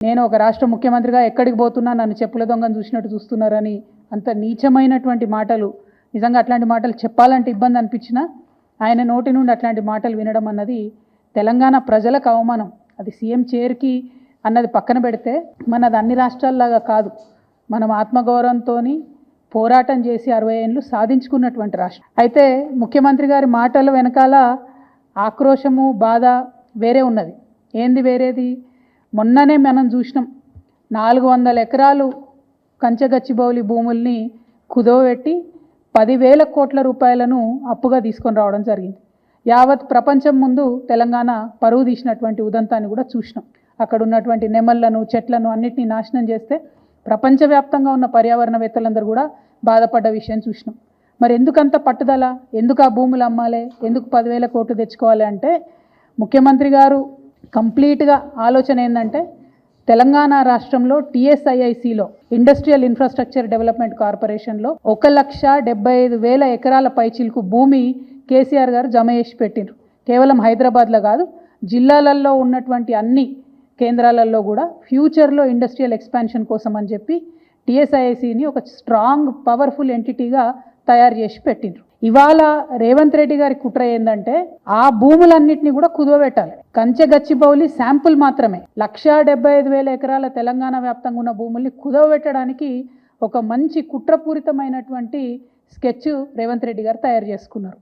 నేను ఒక రాష్ట్ర ముఖ్యమంత్రిగా ఎక్కడికి పోతున్నా నన్ను చెప్పుల దొంగను చూసినట్టు చూస్తున్నారని అంత నీచమైనటువంటి మాటలు నిజంగా అట్లాంటి మాటలు చెప్పాలంటే ఇబ్బంది అనిపించినా ఆయన నోటి నుండి అట్లాంటి మాటలు వినడం అన్నది తెలంగాణ ప్రజలకు అవమానం. అది సీఎం చేరికి అన్నది పక్కన పెడితే మనది అన్ని రాష్ట్రాల్లాగా కాదు. మనం ఆత్మగౌరవంతో పోరాటం చేసి అరవై ఏళ్ళు సాధించుకున్నటువంటి రాష్ట్రం. అయితే ముఖ్యమంత్రి గారి మాటల వెనకాల ఆక్రోశము బాధ వేరే ఉన్నది. ఏంది వేరేది? మొన్ననే మనం చూసినాం. నాలుగు వందల ఎకరాలు కంచగచ్చిబౌలి భూముల్ని కుదోబెట్టి పదివేల కోట్ల రూపాయలను అప్పుగా తీసుకొని రావడం జరిగింది. యావత్ ప్రపంచం ముందు తెలంగాణ పరువు తీసినటువంటి ఉదంతాన్ని కూడా చూసినాం. అక్కడ ఉన్నటువంటి నెమళ్ళను చెట్లను అన్నిటినీ నాశనం చేస్తే ప్రపంచవ్యాప్తంగా ఉన్న పర్యావరణవేత్తలందరూ కూడా బాధపడ్డ విషయం చూసినాం. మరి ఎందుకంత పట్టుదల? ఎందుకు ఆ భూములు అమ్మాలి? ఎందుకు పదివేల కోట్లు తెచ్చుకోవాలి అంటే ముఖ్యమంత్రి గారు కంప్లీట్గా ఆలోచన ఏంటంటే తెలంగాణ రాష్ట్రంలో టీఎస్ఐఐసిలో ఇండస్ట్రియల్ ఇన్ఫ్రాస్ట్రక్చర్ డెవలప్మెంట్ కార్పొరేషన్లో ఒక లక్ష డెబ్బై ఐదు వేల ఎకరాల పైచిలకు భూమి కేసీఆర్ గారు జమ చేసి పెట్టిండ్రు. కేవలం హైదరాబాద్లో కాదు జిల్లాలలో ఉన్నటువంటి అన్ని కేంద్రాలలో కూడా ఫ్యూచర్లో ఇండస్ట్రియల్ ఎక్స్పాన్షన్ కోసం అని చెప్పి టీఎస్ఐఐసిని ఒక స్ట్రాంగ్ పవర్ఫుల్ ఎంటిటీగా తయారు చేసి పెట్టిండ్రు. ఇవాళ రేవంత్ రెడ్డి గారి కుట్ర ఏంటంటే ఆ భూములన్నింటినీ కూడా కుదవబెట్టాలి. కంచె గచ్చిబౌలి శాంపుల్ మాత్రమే. లక్షా డెబ్బై ఐదు వేల ఎకరాల తెలంగాణ వ్యాప్తంగా ఉన్న భూముల్ని కుదవబెట్టడానికి ఒక మంచి కుట్రపూరితమైనటువంటి స్కెచ్ రేవంత్ రెడ్డి గారు తయారు చేసుకున్నారు.